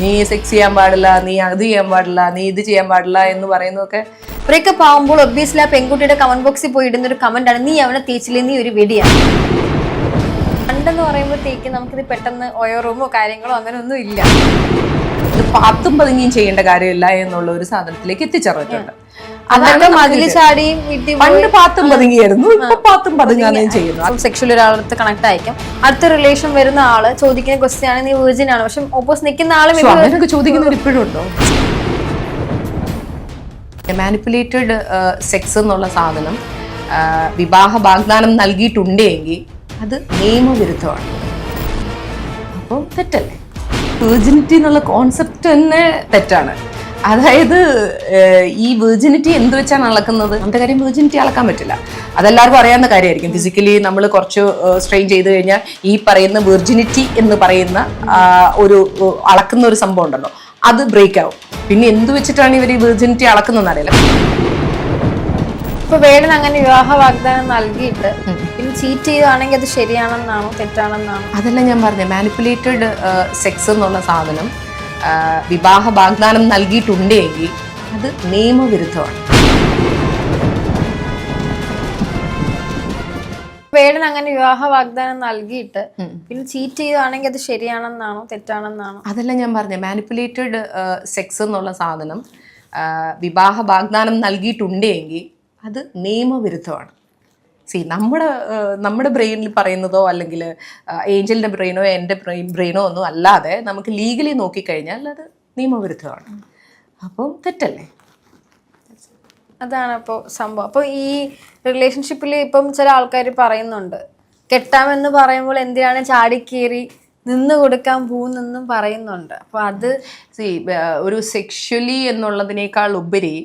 നീ സെക്സ് ചെയ്യാൻ പാടില്ല നീ അത് ചെയ്യാൻ പാടില്ല നീ ഇത് ചെയ്യാൻ പാടില്ല എന്ന് പറയുന്നതൊക്കെ ബ്രേക്കപ്പ് ആവുമ്പോൾ ഒബ്വിയസ്ലി ആ പെൺകുട്ടിയുടെ കമന്റ് ബോക്സിൽ പോയി ഇടുന്ന ഒരു കമന്റ് ആണ് നീ അവനെ തേച്ചില്ലേ? നീ ഒരു വെടിയാണ് പണ്ടെന്ന് പറയുമ്പോഴത്തേക്ക് നമുക്കിത് പെട്ടെന്ന് ഓയോ റൂമോ കാര്യങ്ങളോ അങ്ങനെ ഒന്നും ഇല്ല. ഇത് പാത്തും പതുങ്ങിയും ചെയ്യേണ്ട കാര്യമില്ല എന്നുള്ള ഒരു സാധനത്തിലേക്ക് എത്തിച്ചേർന്നിട്ടുണ്ട്. ചാടിയും പണ്ട് പാത്തും പതുങ്ങിയായിരുന്നു. ഇപ്പൊ പാത്തും ചെയ്യുന്നു. സെക്ഷൽ ഒരാളടുത്ത് കണക്ട് ആയിരിക്കും. അടുത്ത റിലേഷൻ വരുന്ന ആൾ ചോദിക്കുന്ന ക്വസ്റ്റ്യൻ ആണ് നീ വേർജിൻ ആണ്? പക്ഷെ ഓപ്പോസ് നിൽക്കുന്ന ആൾ ചോദിക്കുന്നവർ ഇപ്പോഴും ഉണ്ടോ? മാനിപ്പുലേറ്റഡ് സെക്സ് എന്നുള്ള സാധനം വിവാഹ വാഗ്ദാനം നൽകിയിട്ടുണ്ടെങ്കിൽ അത് നിയമവിരുദ്ധമാണ്. അപ്പോൾ തെറ്റല്ലേ? വെർജിനിറ്റി എന്നുള്ള കോൺസെപ്റ്റ് തന്നെ തെറ്റാണ്. അതായത് ഈ വെർജിനിറ്റി എന്ത് വെച്ചാണ് അളക്കുന്നത്? നമ്മുടെ കാര്യം വെർജിനിറ്റി അളക്കാൻ പറ്റില്ല. അതെല്ലാവർക്കും അറിയാവുന്ന കാര്യമായിരിക്കും. ഫിസിക്കലി നമ്മൾ കുറച്ച് സ്ട്രെയിൻ ചെയ്ത് കഴിഞ്ഞാൽ ഈ പറയുന്ന വെർജിനിറ്റി എന്ന് പറയുന്ന ഒരു അളക്കുന്ന ഒരു സംഭവം ഉണ്ടല്ലോ. അത് ബ്രേക്ക് ആവും. പിന്നെ എന്ത് വെച്ചിട്ടാണ് ഇവർ ഈ വെർജിനിറ്റി അളക്കുന്നതെന്ന് അറിയില്ല. ഇപ്പൊ വേടൻ അങ്ങനെ വിവാഹ വാഗ്ദാനം നൽകിയിട്ട് പിന്നെ ചീറ്റ് ചെയ്താണെങ്കിൽ അത് ശരിയാണെന്നാണോ തെറ്റാണെന്നാണോ? അതല്ല ഞാൻ പറഞ്ഞത് മാനിപ്പുലേറ്റഡ് സെക്സ് എന്നുള്ള സാധനം വിവാഹ വാഗ്ദാനം നൽകിയിട്ടുണ്ടെങ്കിൽ അത് നിയമവിരുദ്ധമാണ്. പേടൻ അങ്ങനെ വിവാഹ വാഗ്ദാനം നൽകിയിട്ട് പിന്നെ ചീറ്റ് ചെയ്താണെങ്കിൽ അത് ശരിയാണെന്നാണോ തെറ്റാണെന്നാണോ? അതല്ല ഞാൻ പറഞ്ഞു മാനിപ്പുലേറ്റഡ് സെക്സ് എന്നുള്ള സാധനം വിവാഹ വാഗ്ദാനം നൽകിയിട്ടുണ്ടെങ്കിൽ അത് നിയമവിരുദ്ധമാണ്. സി നമ്മുടെ നമ്മുടെ ബ്രെയിനിൽ പറയുന്നതോ അല്ലെങ്കിൽ ഏഞ്ചലിന്റെ ബ്രെയിനോ എന്റെ ബ്രെയിൻ ബ്രെയിനോ ഒന്നും അല്ലാതെ നമുക്ക് ലീഗലി നോക്കിക്കഴിഞ്ഞാൽ അത് നിയമവിരുദ്ധമാണ്. അപ്പം തെറ്റല്ലേ? അതാണ് അപ്പോൾ സംഭവം. അപ്പോൾ ഈ റിലേഷൻഷിപ്പിൽ ഇപ്പം ചില ആൾക്കാർ പറയുന്നുണ്ട്. കെട്ടാമെന്ന് പറയുമ്പോൾ എന്തിനാണ് ചാടിക്കേറി നിന്ന് കൊടുക്കാൻ പോകുന്നെന്നും പറയുന്നുണ്ട്. അപ്പോൾ അത് സി ഒരു സെക്ഷലി എന്നുള്ളതിനേക്കാൾ ഉപരി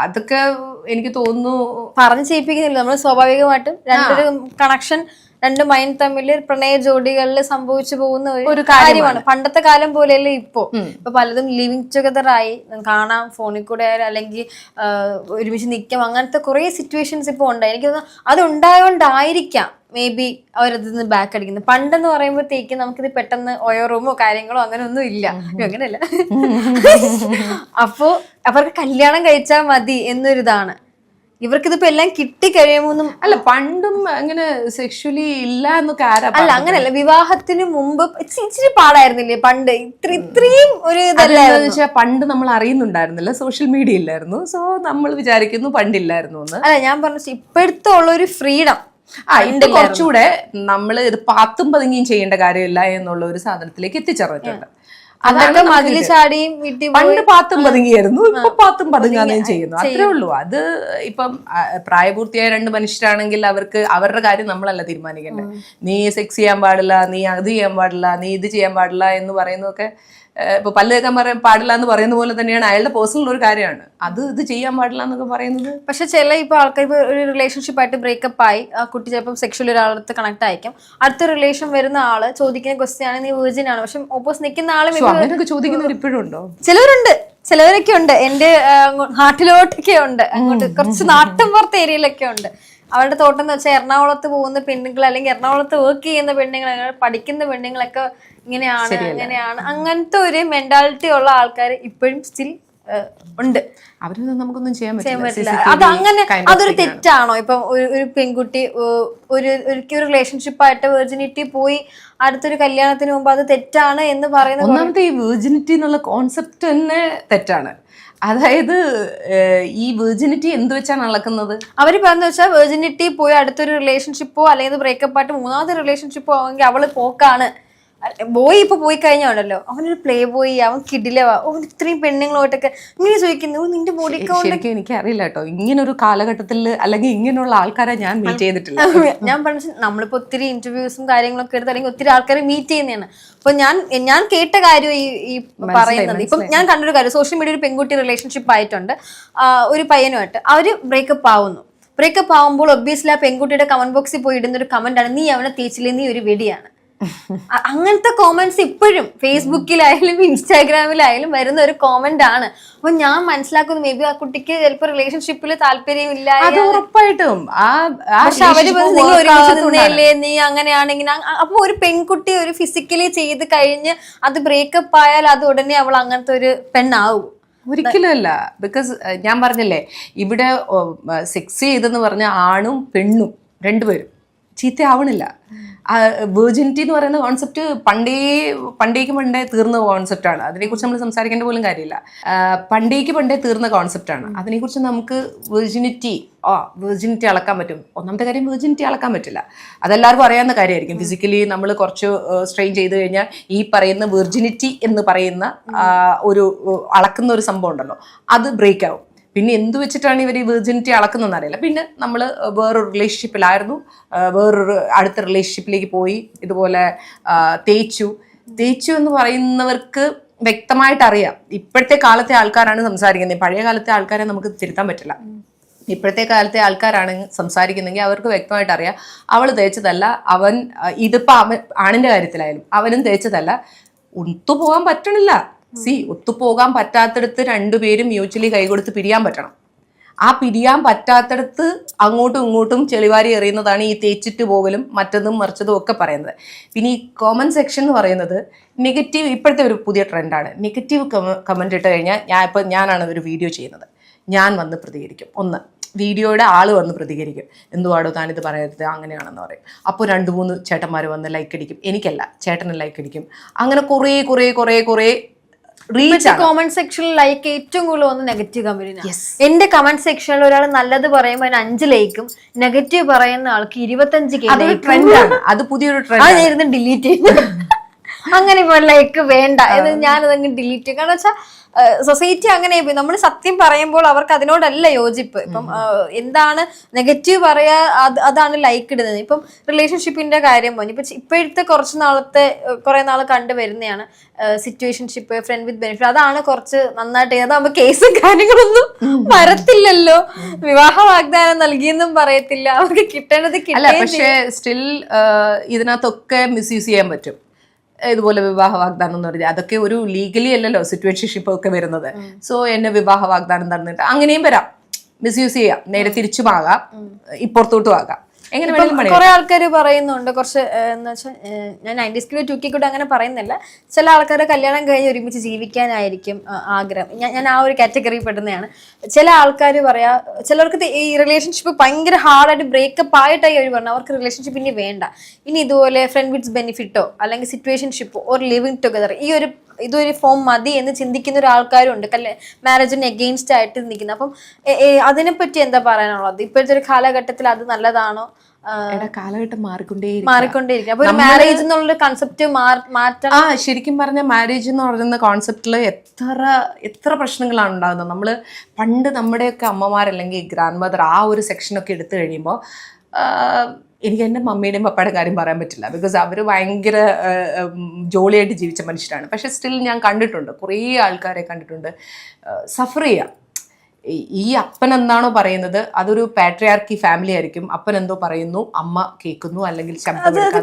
അതൊക്കെ എനിക്ക് തോന്നുന്നു പറഞ്ഞു ചെയ്യിപ്പിക്കുന്നില്ല. നമ്മൾ സ്വാഭാവികമായിട്ടും രണ്ടൊരു കണക്ഷൻ രണ്ട് മൈൻ തമ്മിൽ പ്രണയ ജോഡികളിൽ സംഭവിച്ചു പോകുന്ന ഒരു കാര്യമാണ്. പണ്ടത്തെ കാലം പോലെയല്ല ഇപ്പോ? ഇപ്പൊ പലതും ലിവിങ് ടുഗദർ ആയി. കാണാം ഫോണിൽ കൂടെ ആയാലും അല്ലെങ്കിൽ ഒരുമിച്ച് നിൽക്കാം. അങ്ങനത്തെ കുറെ സിറ്റുവേഷൻസ് ഇപ്പൊ ഉണ്ട്. എനിക്ക് തോന്നുന്നു അത് ഉണ്ടായോണ്ടായിരിക്കാം മേ ബി അവരതിൽ നിന്ന് ബാക്ക് അടിക്കുന്നത്. പണ്ടെന്ന് പറയുമ്പോഴത്തേക്ക് നമുക്കിത് പെട്ടെന്ന് ഓയോ റൂമോ കാര്യങ്ങളോ അങ്ങനെ ഒന്നും ഇല്ല അങ്ങനെയല്ല. അപ്പോ അവർക്ക് കല്യാണം കഴിച്ചാൽ മതി എന്നൊരിതാണ്. ഇവർക്കിതിപ്പോ എല്ലാം കിട്ടി കഴിയുമ്പോൾ അല്ല പണ്ടും അങ്ങനെ സെക്ഷലി ഇല്ല എന്നൊക്കെ ആരാ അല്ല അങ്ങനെയല്ല. വിവാഹത്തിന് മുമ്പ് ഇച്ചിരി പാടായിരുന്നില്ലേ? പണ്ട് ഇത്ര ഇത്രയും ഒരു വെച്ചാൽ പണ്ട് നമ്മൾ അറിയുന്നുണ്ടായിരുന്നില്ല. സോഷ്യൽ മീഡിയ ഇല്ലായിരുന്നു. സോ നമ്മൾ വിചാരിക്കുന്നു പണ്ടില്ലായിരുന്നു എന്ന്. അല്ല ഞാൻ പറഞ്ഞു ഇപ്പോഴത്തെ ഉള്ള ഒരു ഫ്രീഡം ആ ഇത് കുറച്ചുകൂടെ നമ്മൾ ഇത് പാത്തും പതുങ്ങിയും ചെയ്യേണ്ട കാര്യമില്ല എന്നുള്ള ഒരു സാധനത്തിലേക്ക് എത്തിച്ചേർന്നിട്ടുണ്ട്. അതൊക്കെ മതിൽ ചാടിയും വീട്ടിൽ പണ്ട് പാത്തും പതുങ്ങിയായിരുന്നു. ഇപ്പൊ പാത്തും പതുങ്ങാതെയും ചെയ്യുന്നു. അത്രേ ഉള്ളൂ. അത് ഇപ്പം പ്രായപൂർത്തിയായ രണ്ട് മനുഷ്യരാണെങ്കിൽ അവർക്ക് അവരുടെ കാര്യം നമ്മളല്ല തീരുമാനിക്കേണ്ടത്. നീ സെക്സ് ചെയ്യാൻ പാടില്ല നീ അത് ചെയ്യാൻ പാടില്ല നീ ഇത് ചെയ്യാൻ പാടില്ല എന്ന് പറയുന്നതൊക്കെ ഇപ്പൊ പല്ല് കേൾക്കാൻ പറയാൻ പാടില്ല എന്ന് പറയുന്ന പോലെ തന്നെയാണ് അയാളുടെ പേഴ്സണൽ ഒരു കാര്യമാണ്. അത് ഇത് ചെയ്യാൻ പാടില്ല എന്നൊക്കെ പറയുന്നത്. പക്ഷെ ചില ഇപ്പൊ ആൾക്കാർ ഒരു റിലേഷൻഷിപ്പ് ആയിട്ട് ബ്രേക്കപ്പ് ആയി ആ കുട്ടി ചിലപ്പോൾ സെക്ഷൽ ഒരാളടുത്ത് കണക്ട് ആയിരിക്കും. അടുത്ത റിലേഷൻ വരുന്ന ആൾ ചോദിക്കുന്ന ക്വസ്റ്റ്യൻ ആണ് നീ വേർജിൻ ആണ്. പക്ഷെ ഓപ്പോസ് നിൽക്കുന്ന ആൾ അങ്ങനെയൊക്കെ ചോദിക്കുന്നവർ ഇപ്പോഴും ഉണ്ടോ? ചിലവരുണ്ട്. ചിലവരൊക്കെ ഉണ്ട്. എന്റെ ആ, നാട്ടിലോട്ടൊക്കെ ഉണ്ട്. അങ്ങോട്ട് കുറച്ച് നാട്ടിൻ പുറത്ത് ഏരിയയിലൊക്കെ ഉണ്ട്. അവരുടെ തോട്ടം എന്ന് വെച്ചാൽ എറണാകുളത്ത് പോകുന്ന പെണ്ണുങ്ങൾ അല്ലെങ്കിൽ എറണാകുളത്ത് വർക്ക് ചെയ്യുന്ന പെണ്ണുങ്ങൾ പഠിക്കുന്ന പെണ്ണുങ്ങളൊക്കെ ഇങ്ങനെയാണ് അങ്ങനെയാണ്. അങ്ങനത്തെ ഒരു മെന്റാലിറ്റി ഉള്ള ആൾക്കാർ ഇപ്പോഴും സ്റ്റിൽ ഉണ്ട്. അവരൊന്നും നമുക്കൊന്നും ചെയ്യാൻ പറ്റില്ല. അത് അങ്ങനെ അതൊരു തെറ്റാണോ? ഇപ്പം ഒരു ഒരു പെൺകുട്ടി ഒരു ഒരിക്കൽ ഒരു റിലേഷൻഷിപ്പ് ആയിട്ട് വെർജിനിറ്റി പോയി അടുത്തൊരു കല്യാണത്തിന് മുമ്പ് അത് തെറ്റാണ് എന്ന് പറയുന്നത് ഒന്നാമത്തെ ഈ വെർജിനിറ്റി എന്നുള്ള കോൺസെപ്റ്റ് തന്നെ തെറ്റാണ്. അതായത് ഈ വെർജിനിറ്റി എന്ത് വെച്ചാണ് അളക്കുന്നത്? അവർ പറഞ്ഞ വെച്ചാൽ വെർജിനിറ്റി പോയി അടുത്തൊരു റിലേഷൻഷിപ്പോ അല്ലെങ്കിൽ ബ്രേക്കപ്പ് ആയിട്ട് മൂന്നാമത്തെ റിലേഷൻഷിപ്പോ ആണെങ്കിൽ അവൾ പോക്കാണ്. ബോയ് ഇപ്പൊ പോയി കഴിഞ്ഞാണല്ലോ. അവനൊരു പ്ലേ ബോയ് അവൻ കിടിലവാ. ഓ ഇത്രയും പെണ്ണുങ്ങളോട്ടൊക്കെ ഇങ്ങനെ ചോദിക്കുന്നു. നിന്റെ ബോഡി ശരിക്കും എനിക്ക് അറിയില്ല കേട്ടോ. ഇങ്ങനെ ഒരു കാലഘട്ടത്തിൽ അല്ലെങ്കിൽ ഇങ്ങനെയുള്ള ആൾക്കാരെ ഞാൻ മീറ്റ് ചെയ്തിട്ടില്ല. ഞാൻ പറഞ്ഞ നമ്മളിപ്പോ ഒത്തിരി ഇന്റർവ്യൂസും കാര്യങ്ങളൊക്കെ എടുത്ത് അല്ലെങ്കിൽ ഒത്തിരി ആൾക്കാരെ മീറ്റ് ചെയ്യുന്നതാണ്. അപ്പൊ ഞാൻ ഞാൻ കേട്ട കാര്യം ഈ ഈ പറയുന്നത്. ഇപ്പം ഞാൻ കണ്ടൊരു കാര്യം സോഷ്യൽ മീഡിയ ഒരു പെൺകുട്ടി റിലേഷൻഷിപ്പ് ആയിട്ടുണ്ട്. ഒരു പയ്യനുമായിട്ട്. അവർ ബ്രേക്കപ്പ് ആവുന്നു. ബ്രേക്കപ്പ് ആവുമ്പോൾ ഒബ്വിയസ്ലി ആ പെൺകുട്ടിയുടെ കമന്റ് ബോക്സിൽ പോയി ഇടുന്ന ഒരു കമന്റ് ആണ് നീ അവനെ തേച്ചില്ലേ? നീ ഒരു വെടിയാണ്. അങ്ങനത്തെ കോമന്റ്സ് ഇപ്പോഴും ഫേസ്ബുക്കിലായാലും ഇൻസ്റ്റാഗ്രാമിലായാലും വരുന്ന ഒരു കോമന്റ് ആണ്. അപ്പൊ ഞാൻ മനസ്സിലാക്കുന്നു മേ ബി ആ കുട്ടിക്ക് ചിലപ്പോ റിലേഷൻഷിപ്പിൽ താല്പര്യമില്ല അത് ഉറപ്പായിട്ടും. ആവാത്തതുകൊണ്ടാണ്. നീ അങ്ങനെയാണെങ്കിൽ അപ്പൊ ഒരു പെൺകുട്ടി ഒരു ഫിസിക്കലി ചെയ്ത് കഴിഞ്ഞ് അത് ബ്രേക്കപ്പ് ആയാൽ അത് ഉടനെ അവൾ അങ്ങനത്തെ ഒരു പെണ്ണാവും. ഒരിക്കലും അല്ല. ബിക്കോസ് ഞാൻ പറഞ്ഞല്ലേ ഇവിടെ സെക്സ് ചെയ്തെന്ന് പറഞ്ഞ ആണും പെണ്ണും രണ്ടുപേരും. ചീത്തയാവണില്ല. വേർജിനിറ്റി എന്ന് പറയുന്ന കോൺസെപ്റ്റ് പണ്ടേ പണ്ടേക്ക് പണ്ടേ തീർന്ന കോൺസെപ്റ്റാണ് അതിനെക്കുറിച്ച് നമ്മൾ സംസാരിക്കേണ്ട പോലും കാര്യമില്ല. പണ്ടേക്ക് പണ്ടേ തീർന്ന കോൺസെപ്റ്റാണ് അതിനെക്കുറിച്ച് നമുക്ക് വെർജിനിറ്റി ആ വെർജിനിറ്റി അളക്കാൻ പറ്റും. ഒന്നാമത്തെ കാര്യം വെർജിനിറ്റി അളക്കാൻ പറ്റില്ല. അതെല്ലാവർക്കും അറിയാവുന്ന കാര്യമായിരിക്കും. ഫിസിക്കലി നമ്മൾ കുറച്ച് സ്ട്രെയിൻ ചെയ്ത് കഴിഞ്ഞാൽ ഈ പറയുന്ന വെർജിനിറ്റി എന്ന് പറയുന്ന ഒരു അളക്കുന്ന ഒരു സംഭവം ഉണ്ടല്ലോ. അത് ബ്രേക്ക് ആവും. പിന്നെ എന്ത് വെച്ചിട്ടാണ് ഇവർ ഈ വെർജിനിറ്റി അളക്കുന്നതെന്ന് അറിയില്ല. പിന്നെ നമ്മൾ വേറൊരു റിലേഷൻഷിപ്പിലായിരുന്നു വേറൊരു അടുത്ത റിലേഷൻഷിപ്പിലേക്ക് പോയി. ഇതുപോലെ തേച്ചു. തേച്ചു എന്ന് പറയുന്നവർക്ക് വ്യക്തമായിട്ട് അറിയാം. ഇപ്പോഴത്തെ കാലത്തെ ആൾക്കാരാണ് സംസാരിക്കുന്നത്. പഴയ കാലത്തെ ആൾക്കാരെ നമുക്ക് തിരുത്താൻ പറ്റില്ല. ഇപ്പോഴത്തെ കാലത്തെ ആൾക്കാരാണ് സംസാരിക്കുന്നെങ്കിൽ അവർക്ക് വ്യക്തമായിട്ട് അറിയാം. അവൾ തേച്ചതല്ല. അവൻ ഇതിപ്പോൾ അവൻ ആണിന്റെ കാര്യത്തിലായാലും അവനും തേച്ചതല്ല. ഒത്തുപോകാൻ പറ്റണില്ല. സി ഒത്തുപോകാൻ പറ്റാത്തടത്ത് രണ്ടുപേരും മ്യൂച്വലി കൈകൊടുത്ത് പിരിയാൻ പറ്റണം. ആ പിരിയാൻ പറ്റാത്തടത്ത് അങ്ങോട്ടും ഇങ്ങോട്ടും ചെളിവാരി എറിയുന്നതാണ് ഈ തേച്ചിട്ട് പോകലും മറ്റതും മറിച്ചതും ഒക്കെ പറയുന്നത്. പിന്നെ ഈ കോമൺ സെക്ഷൻ എന്ന് പറയുന്നത് നെഗറ്റീവ് ഇപ്പോഴത്തെ ഒരു പുതിയ ട്രെൻഡാണ് നെഗറ്റീവ് കമന്റ് ഇട്ട് കഴിഞ്ഞാൽ ഞാൻ ഇപ്പോൾ ഞാനാണ് ഒരു വീഡിയോ ചെയ്യുന്നത്. ഞാൻ വന്ന് പ്രതികരിക്കും. ഒന്ന് വീഡിയോയുടെ ആൾ വന്ന് പ്രതികരിക്കും. എന്തുവാടോ താനിത് പറയരുത് അങ്ങനെയാണെന്ന് പറയും. അപ്പോൾ രണ്ട് മൂന്ന് ചേട്ടന്മാർ വന്ന് ലൈക്ക് അടിക്കും. എനിക്കല്ല ചേട്ടന് ലൈക്ക് അടിക്കും. അങ്ങനെ കുറേ കുറേ കുറേ കുറേ റീച്ച് കോമന്റ് സെക്ഷനിൽ ലൈക്ക് ഏറ്റവും കൂടുതൽ വന്ന് നെഗറ്റീവ് കമന്റിനാണ് എന്റെ കമന്റ് സെക്ഷനിൽ ഒരാൾ നല്ലത് പറയുമ്പോൾ അതിന് അഞ്ച് ലൈക്കും നെഗറ്റീവ് പറയുന്ന ആൾക്ക് ഇരുപത്തഞ്ച് ട്രെൻഡാണ് അത് പുതിയൊരു ട്രെൻഡ് ഡിലീറ്റ് ചെയ്യും അങ്ങനെ ലൈക്ക് വേണ്ട. എന്ന് ഞാനതങ്ങ് ഡിലീറ്റ് ചെയ്യും കാരണം വെച്ചാൽ സൊസൈറ്റി അങ്ങനെ നമ്മൾ സത്യം പറയുമ്പോൾ അവർക്ക് അതിനോടല്ല യോജിപ്പ്. ഇപ്പം എന്താണ് നെഗറ്റീവ് പറയാ അത് അതാണ് ലൈക്ക് ഇടുന്നത്. ഇപ്പം റിലേഷൻഷിപ്പിന്റെ കാര്യം പറഞ്ഞു. ഇപ്പൊ ഇപ്പോഴത്തെ കുറച്ച് നാളത്തെ കുറെ നാൾ കണ്ടുവരുന്നതാണ് സിറ്റുവേഷൻഷിപ്പ് ഫ്രണ്ട് വിത്ത് ബെനിഫിറ്റ് അതാണ് കുറച്ച് നന്നായിട്ട് ചെയ്യുന്നത്. അതാകുമ്പോ കേസും കാര്യങ്ങളൊന്നും വരത്തില്ലല്ലോ. വിവാഹ വാഗ്ദാനം നൽകിയെന്നും പറയത്തില്ല. അവർക്ക് കിട്ടേണ്ടത് കിട്ടില്ല പക്ഷേ സ്റ്റിൽ ഇതിനകത്തൊക്കെ മിസ്യൂസ് ചെയ്യാൻ പറ്റും. ഇതുപോലെ വിവാഹ വാഗ്ദാനം എന്ന് പറഞ്ഞാൽ അതൊക്കെ ഒരു ലീഗലി അല്ലല്ലോ സിറ്റുവേഷൻഷിപ്പ് ഒക്കെ വരുന്നത്. സോ എന്നെ വിവാഹ വാഗ്ദാനം തന്നിട്ട് അങ്ങനെയും വരാം. മിസ്യൂസ് ചെയ്യാം. നേരെ തിരിച്ചുമാകാം. ഇപ്പുറത്തോട്ടും ആകാം എങ്ങനെ കുറെ ആൾക്കാർ പറയുന്നുണ്ട് കുറച്ച് എന്ന് വെച്ചാൽ ഞാൻ നയന്റീസ് കിലോ ടു കെ കൂടെ അങ്ങനെ പറയുന്നില്ല. ചില ആൾക്കാർ കല്യാണം കഴിഞ്ഞ് ഒരുമിച്ച് ജീവിക്കാനായിരിക്കും ആഗ്രഹം. ഞാൻ ഞാൻ ആ ഒരു കാറ്റഗറി പെടുന്നതാണ്. ചില ആൾക്കാർ പറയാ ചിലർക്ക് ഈ റിലേഷൻഷിപ്പ് ഭയങ്കര ഹാർഡായിട്ട് ബ്രേക്കപ്പ് ആയിട്ടായി അവർ പറഞ്ഞു അവർക്ക് റിലേഷൻഷിപ്പ് ഇനി വേണ്ട. ഇനി ഇതുപോലെ ഫ്രണ്ട് വിറ്റ്സ് ബെനിഫിറ്റോ അല്ലെങ്കിൽ സിറ്റുവേഷൻഷിപ്പോ ഓർ ലിവിങ് ടുഗദർ ഈ ഒരു ഇതൊരു ഫോം മതി എന്ന് ചിന്തിക്കുന്ന ഒരു ആൾക്കാരുണ്ട് കല്യ മാരേജിന് എഗെയിൻസ്റ്റ് ആയിട്ട് നിൽക്കുന്നത് അപ്പം അതിനെ പറ്റി അതിനെപ്പറ്റി എന്താ പറയാനുള്ളത്? ഇപ്പോഴത്തെ ഒരു കാലഘട്ടത്തിൽ അത് നല്ലതാണോ? എടാ കാലഘട്ടം മാറിക്കൊണ്ടേ മാറിക്കൊണ്ടേയിരിക്കും. അപ്പൊ ഒരു മാരേജ് എന്നുള്ളൊരു കൺസെപ്റ്റ് മാറ്റം ആ ശരിക്കും പറഞ്ഞ മാരേജ് എന്ന് പറയുന്ന കോൺസെപ്റ്റിൽ എത്ര എത്ര പ്രശ്നങ്ങളാണ് ഉണ്ടാകുന്നത്? നമ്മൾ പണ്ട് നമ്മുടെയൊക്കെ അമ്മമാരല്ലെങ്കിൽ ഗ്രാൻഡ് മദർ ആ ഒരു സെക്ഷനൊക്കെ എടുത്തു കഴിയുമ്പോൾ എനിക്ക് എന്റെ മമ്മിയുടെയും പപ്പയുടെ കാര്യം പറയാൻ പറ്റില്ല. ബിക്കോസ് അവർ ഭയങ്കര ജോളിയായിട്ട് ജീവിച്ച മനുഷ്യരാണ്. പക്ഷേ സ്റ്റിൽ ഞാൻ കണ്ടിട്ടുണ്ട്. കുറേ ആൾക്കാരെ കണ്ടിട്ടുണ്ട്. സഫർ ചെയ്യാം ഈ- അപ്പൻ എന്താണോ പറയുന്നത് അതൊരു പാട്രിയാർക്കി ഫാമിലി ആയിരിക്കും. അപ്പൻ എന്തോ പറയുന്നു അമ്മ കേൾക്കുന്നു അല്ലെങ്കിൽ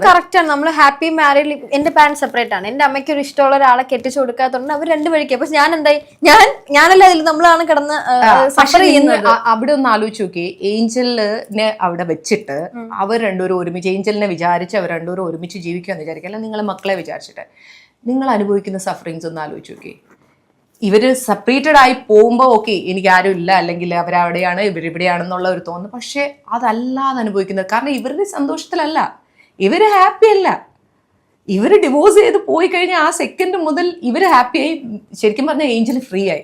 കറക്റ്റാണ് നമ്മൾ ഹാപ്പി മാരേജ് എന്റെ പാരന്റ് സെപ്പറേറ്റ് ആണ്. എന്റെ അമ്മയ്ക്ക് ഒരു ഇഷ്ടമുള്ള ഒരാളെ കെട്ടിച്ചു കൊടുക്കാത്തതുകൊണ്ട് അവർ രണ്ടു വഴിക്ക്. അപ്പൊ ഞാൻ എന്തായി? ഞാൻ ഞാനല്ല അതിൽ നമ്മളാണ് കിടന്ന് അവിടെ ഒന്ന് ആലോചിച്ച് നോക്കി ഏഞ്ചലിനെ അവിടെ വെച്ചിട്ട് അവർ രണ്ടുപേരും ഒരുമിച്ച് ഏഞ്ചലിനെ വിചാരിച്ച് അവർ രണ്ടുപേരും ഒരുമിച്ച് ജീവിക്കുമെന്ന് വിചാരിക്കുക അല്ലെങ്കിൽ നിങ്ങളെ മക്കളെ വിചാരിച്ചിട്ട്. നിങ്ങൾ അനുഭവിക്കുന്ന സഫറിങ്സ് ഒന്ന് ആലോചിച്ച് നോക്കി ഇവർ സെപ്പറേറ്റഡ് ആയി പോകുമ്പോൾ ഓക്കെ എനിക്ക് ആരും ഇല്ല അല്ലെങ്കിൽ അവരവിടെയാണ് ഇവരിവിടെയാണെന്നുള്ള ഒരു തോന്നുന്നു പക്ഷേ അതല്ലാതെ അനുഭവിക്കുന്നത് കാരണം ഇവരുടെ സന്തോഷത്തിലല്ല. ഇവർ ഹാപ്പി അല്ല. ഇവർ ഡിവോഴ്സ് ചെയ്ത് പോയി കഴിഞ്ഞാൽ ആ സെക്കൻഡ് മുതൽ ഇവർ ഹാപ്പിയായി ശരിക്കും പറഞ്ഞാൽ ഏഞ്ചൽ ഫ്രീ ആയി.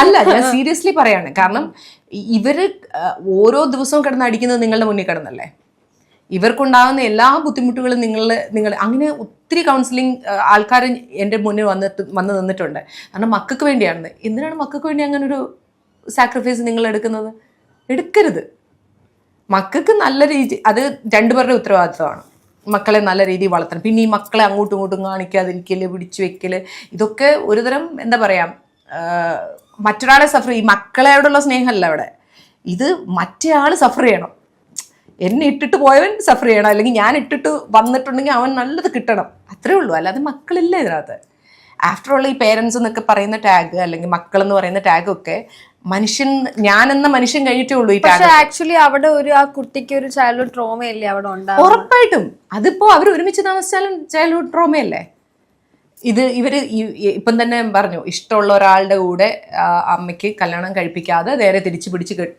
അല്ല ഞാൻ സീരിയസ്ലി പറയാണ്. കാരണം ഇവർ ഓരോ ദിവസവും കിടന്ന് അടിക്കുന്നത് നിങ്ങളുടെ മുന്നിൽ കിടന്നല്ലേ? ഇവർക്കുണ്ടാകുന്ന എല്ലാ ബുദ്ധിമുട്ടുകളും നിങ്ങൾ നിങ്ങൾ അങ്ങനെ ഒത്തിരി കൗൺസിലിംഗ് ആൾക്കാർ എന്റെ മുന്നിൽ വന്നിട്ട് വന്ന് നിന്നിട്ടുണ്ട്. കാരണം മക്കൾക്ക് വേണ്ടിയാണെന്ന്. എന്തിനാണ് മക്കൾക്ക് വേണ്ടി അങ്ങനെ ഒരു സാക്രിഫൈസ് നിങ്ങൾ എടുക്കുന്നത്? എടുക്കരുത്. മക്കൾക്ക് നല്ല രീതി അത് രണ്ടുപേരുടെ ഉത്തരവാദിത്വമാണ്. മക്കളെ നല്ല രീതിയിൽ വളർത്തണം. പിന്നെ ഈ മക്കളെ അങ്ങോട്ടും ഇങ്ങോട്ടും കാണിക്കാതിരിക്കൽ പിടിച്ചു വെക്കൽ ഇതൊക്കെ ഒരുതരം എന്താ പറയാ ആ, മറ്റൊരാളെ സഫർ ഈ മക്കളെയോടുള്ള സ്നേഹമല്ല അവിടെ ഇത് മറ്റേ ആൾ സഫർ ചെയ്യണം. എന്നെ ഇട്ടിട്ട് പോയവൻ സഫർ ചെയ്യണം. അല്ലെങ്കിൽ ഞാൻ ഇട്ടിട്ട് വന്നിട്ടുണ്ടെങ്കിൽ അവൻ നല്ലത് കിട്ടണം. അത്രേ ഉള്ളൂ. അല്ലാതെ മക്കളില്ല ഇതിനകത്ത്? ആഫ്റ്റർ ഓൾ ഈ പേരൻസ് എന്നൊക്കെ പറയുന്ന ടാഗ് അല്ലെങ്കിൽ മക്കൾ എന്ന് പറയുന്ന ടാഗ് ഒക്കെ മനുഷ്യൻ ഞാൻ എന്ന മനുഷ്യൻ കഴിഞ്ഞിട്ടേ ഉള്ളൂ ഈ ടാഗ് ആക്ച്വലി അവിടെ ഒരു ആ കുട്ടിക്ക് ഒരു ചൈൽഡ്ഹുഡ് ട്രോമയല്ലേ അവിടെ ഉണ്ടാവും ഉറപ്പായിട്ടും. അതിപ്പോ അവർ ഒരുമിച്ച് താമസിച്ചാലും ചൈൽഡ്ഹുഡ് ട്രോമയല്ലേ ഇത് ഇവർ ഇപ്പം തന്നെ പറഞ്ഞു ഇഷ്ടമുള്ള ഒരാളുടെ കൂടെ അമ്മയ്ക്ക് കല്യാണം കഴിപ്പിക്കാതെ നേരെ തിരിച്ചു പിടിച്ച് കെട്ട്.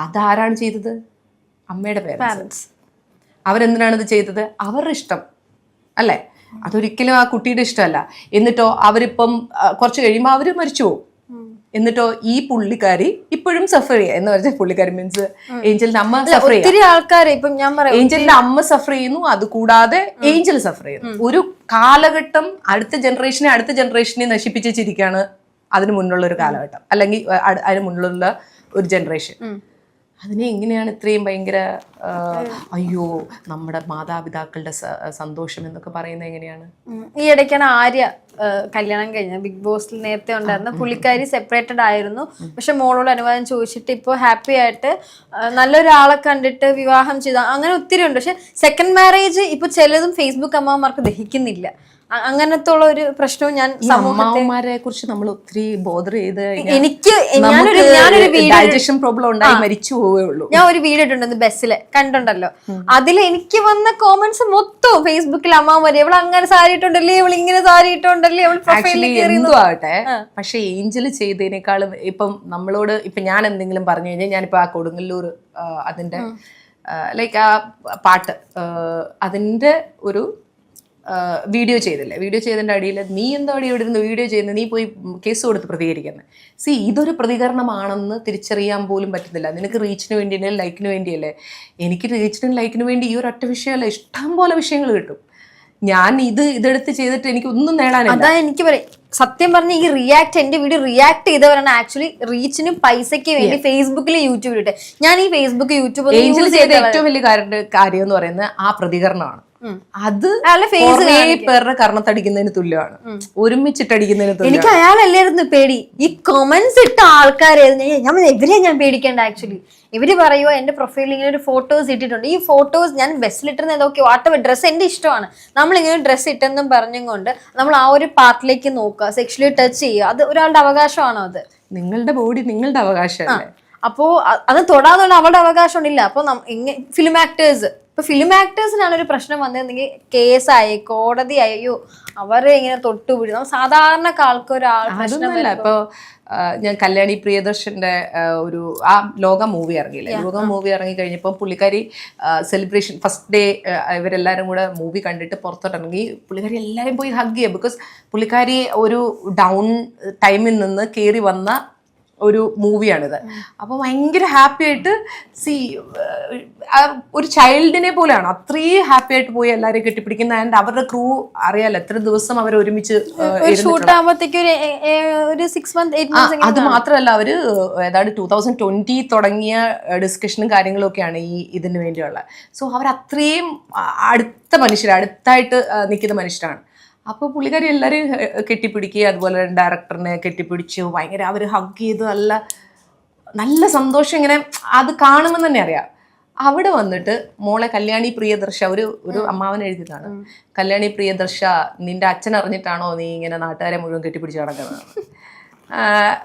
അതാരാണ് ചെയ്തത്? അമ്മയുടെ പേരൻസ് അവരെന്തിനാണ് ഇത് ചെയ്തത്? അവരുടെ ഇഷ്ടം. അല്ലേ? അതൊരിക്കലും ആ കുട്ടിയുടെ ഇഷ്ടമല്ല. എന്നിട്ടോ അവരിപ്പം കുറച്ച് കഴിയുമ്പോൾ അവർ മരിച്ചു പോകും. എന്നിട്ടോ ഈ പുള്ളിക്കാരി ഇപ്പോഴും സഫർ ചെയ്യുക. എന്ന് പറഞ്ഞാൽ പുള്ളിക്കാരി മീൻസ് ഏഞ്ചലിന്റെ അമ്മ സഫർ ഒത്തിരി ആൾക്കാരെ ഇപ്പം ഞാൻ പറയാം ഏഞ്ചലിന്റെ അമ്മ സഫർ ചെയ്യുന്നു. അത് കൂടാതെ ഏഞ്ചൽ സഫർ ചെയ്യുന്നു. ഒരു കാലഘട്ടം അടുത്ത ജനറേഷനെ അടുത്ത ജനറേഷനെ നശിപ്പിച്ചിരിക്കുകയാണ് അതിന് മുന്നുള്ള ഒരു കാലഘട്ടം. അല്ലെങ്കിൽ അതിന് മുന്നിലുള്ള ഒരു ജനറേഷൻ അതിനെ എങ്ങനെയാണ് ഇത്രയും ഭയങ്കര അയ്യോ നമ്മുടെ മാതാപിതാക്കളുടെ സന്തോഷം എന്നൊക്കെ പറയുന്നത് എങ്ങനെയാണ്? ഈ ഇടയ്ക്കാണ് ആര്യ കല്യാണം കഴിഞ്ഞത്. ബിഗ് ബോസിൽ നേരത്തെ ഉണ്ടായിരുന്നു. പുള്ളിക്കാരി സെപ്പറേറ്റഡ് ആയിരുന്നു. പക്ഷെ മോളോട് അനുവാദം ചോദിച്ചിട്ട് ഇപ്പോൾ ഹാപ്പി ആയിട്ട് നല്ലൊരാളെ കണ്ടിട്ട് വിവാഹം ചെയ്ത അങ്ങനെ ഒത്തിരി ഉണ്ട്. പക്ഷെ സെക്കൻഡ് മാരേജ് ഇപ്പൊ ചിലതും ഫേസ്ബുക്ക് അമ്മമാർക്ക് ദഹിക്കുന്നില്ല. അങ്ങനത്തെ ഉള്ള ഒരു പ്രശ്നവും ഞാൻ ഈ അമ്മാവന്മാരെ കുറിച്ച് നമ്മൾ ഒത്തിരി ബോധർ ചെയ്ത് എനിക്ക് ഞാനൊരു ഞാനൊരു ഡൈജഷൻ പ്രോബ്ലം ഉണ്ടായി മരിച്ചു പോവേ ഉള്ളൂ. ഞാൻ ഒരു വീഡിയോ ഇട്ടിട്ടുണ്ട് ബസ്സിൽ കണ്ടുണ്ടല്ലോ അതിൽ എനിക്ക് വന്ന കോമന്റ്സ് മൊത്തം ഫേസ്ബുക്കിൽ അമ്മ മതി ഇവൾ അങ്ങനെ സാരി ഇട്ടുണ്ടല്ലേ? ഇവൾ ഇങ്ങനെ സാരി ഇട്ടുണ്ടല്ലേ? ഇവൾ പ്രൊഫൈലിൽ ആക്ച്വലി ആവട്ടെ പക്ഷെ ഏഞ്ചൽ ചെയ്തതിനേക്കാളും ഇപ്പം നമ്മളോട് ഇപ്പൊ ഞാൻ എന്തെങ്കിലും പറഞ്ഞു കഴിഞ്ഞാൽ ഞാനിപ്പോ ആ കൊടുങ്ങല്ലൂർ അതിന്റെ ലൈക്ക് ആ. പാട്ട് അതിന്റെ ഒരു വീഡിയോ ചെയ്തില്ലേ? വീഡിയോ ചെയ്തതിന്റെ അടിയിൽ നീ എന്തോ അടി ഇവിടെ ഇരുന്ന് വീഡിയോ ചെയ്യുന്നത് നീ പോയി കേസ് കൊടുത്ത് പ്രതികരിക്കുന്നത് സി ഇതൊരു പ്രതികരണമാണെന്ന് തിരിച്ചറിയാൻ പോലും പറ്റുന്നില്ല. നിനക്ക് റീച്ചിന് വേണ്ടിയല്ലേ ലൈക്കിന് വേണ്ടിയല്ലേ? എനിക്ക് റീച്ചിനും ലൈക്കിന് വേണ്ടി ഈ ഒരു ഒറ്റ വിഷയമല്ല ഇഷ്ടം പോലെ വിഷയങ്ങൾ കിട്ടും. ഞാൻ ഇത് ഇതെടുത്ത് ചെയ്തിട്ട് എനിക്ക് ഒന്നും നേടാനില്ല. അതാ എനിക്ക് പറയാം. സത്യം പറഞ്ഞ ഈ റിയാക്ട് എന്റെ വീഡിയോ റിയാക്ട് ചെയ്തവരാണ് ആക്ച്വലി റീച്ചിനും പൈസയ്ക്ക് വേണ്ടി ഫേസ്ബുക്കിൽ യൂട്യൂബിൽ ഇട്ടെ. ഞാൻ ഈ ഫേസ്ബുക്ക് യൂട്യൂബ് ചെയ്ത ഏറ്റവും വലിയ കാര്യം കാര്യം എന്ന് പറയുന്നത് ആ പ്രതികരണമാണ്. അത് പേരുടെ കർണത്തടിക്കുന്നതിന് തുല്യമാണ്. ഒരുമിച്ചിട്ടടിക്കുന്നതിന് എനിക്ക് അയാളല്ലായിരുന്നു പേടി. ഈ കൊമന്റ്സ് ഇട്ട ആൾക്കാരായിരുന്നു. ഞാൻ ഇവരെ ഞാൻ പേടിക്കേണ്ട ആക്ച്വലി ഇവർ പറയുമോ എന്റെ പ്രൊഫൈലിൽ ഇങ്ങനെ ഒരു ഫോട്ടോസ് ഇട്ടിട്ടുണ്ട്. ഈ ഫോട്ടോസ് ഞാൻ ബസ്സിലിട്ടിരുന്ന ഏതൊക്കെ വാട്ടർ ഡ്രസ്സ് എന്റെ ഇഷ്ടമാണ്. നമ്മൾ ഇങ്ങനെ ഡ്രസ്സ് ഇട്ടെന്നും പറഞ്ഞും കൊണ്ട് നമ്മൾ ആ ഒരു പാർട്ടിലേക്ക് നോക്കുക സെക്ഷലി ടച്ച് ചെയ്യുക. അത് ഒരാളുടെ അവകാശമാണോ അത്? നിങ്ങളുടെ ബോഡി നിങ്ങളുടെ അവകാശമല്ലേ? അപ്പോ അത് തൊടാതുകൊണ്ട് അവളുടെ അവകാശം ഉണ്ടല്ല അപ്പൊ ഫിലിം ആക്ടേഴ്സ് ഇപ്പൊ ഫിലിം ആക്ടേഴ്സിനാണ് ഒരു പ്രശ്നം വന്നതെങ്കിൽ കേസായി കോടതി ആയോ. അവരെ ഇങ്ങനെ തൊട്ടുപിടി നമ്മൾ സാധാരണക്കാർക്ക് ഒരാൾ പ്രശ്നം അതൊന്നുമല്ല. ഇപ്പൊ ഞാൻ കല്യാണി പ്രിയദർശന്റെ ഒരു ആ ലോക മൂവി ഇറങ്ങിയില്ലേ? ലോക മൂവി ഇറങ്ങി കഴിഞ്ഞപ്പോൾ പുള്ളിക്കാരി സെലിബ്രേഷൻ ഫസ്റ്റ് ഡേ ഇവരെല്ലാരും കൂടെ മൂവി കണ്ടിട്ട് പുറത്തോട്ടിറങ്ങി. പുള്ളിക്കാരി എല്ലാവരും പോയി ഹഗ് ചെയ്യുക ബിക്കോസ് പുള്ളിക്കാരി ഒരു ഡൗൺ ടൈമിൽ നിന്ന് കയറി വന്ന ഒരു മൂവിയാണിത്. അപ്പോൾ ഭയങ്കര ഹാപ്പി ആയിട്ട് സി ഒരു ചൈൽഡിനെ പോലെയാണ്. അത്രയും ഹാപ്പി ആയിട്ട് പോയി എല്ലാവരെയും കെട്ടിപ്പിടിക്കുന്ന ആൻഡ് അവരുടെ ക്രൂ അറിയാലോ എത്ര ദിവസം അവർ ഒരുമിച്ച് ഒരു സിക്സ് മന്ത് അത് മാത്രമല്ല അവർ ഏതാണ്ട് ടൂ തൗസൻഡ് ട്വന്റി തുടങ്ങിയ ഡിസ്കഷനും കാര്യങ്ങളും ഒക്കെയാണ് ഈ ഇതിന് വേണ്ടിയുള്ള. സോ അവർ അത്രയും അടുത്ത മനുഷ്യർ അടുത്തായിട്ട് നിൽക്കുന്ന മനുഷ്യരാണ്. അപ്പോൾ പുള്ളിക്കാരി എല്ലാവരും കെട്ടിപ്പിടിക്കുക അതുപോലെ ഡയറക്ടറിനെ കെട്ടിപ്പിടിച്ച് ഭയങ്കര അവർ ഹഗ് ചെയ്ത് നല്ല നല്ല സന്തോഷം ഇങ്ങനെ അത് കാണുമെന്ന് തന്നെ അറിയാം. അവിടെ വന്നിട്ട് മോളെ കല്യാണി പ്രിയദർശ ഒരു ഒരു അമ്മാവൻ എഴുതിയതാണ്. കല്യാണി പ്രിയദർശ നിന്റെ അച്ഛൻ അറിഞ്ഞിട്ടാണോ നീ ഇങ്ങനെ നാട്ടുകാരെ മുഴുവൻ കെട്ടിപ്പിടിച്ച് നടക്കുന്നത്?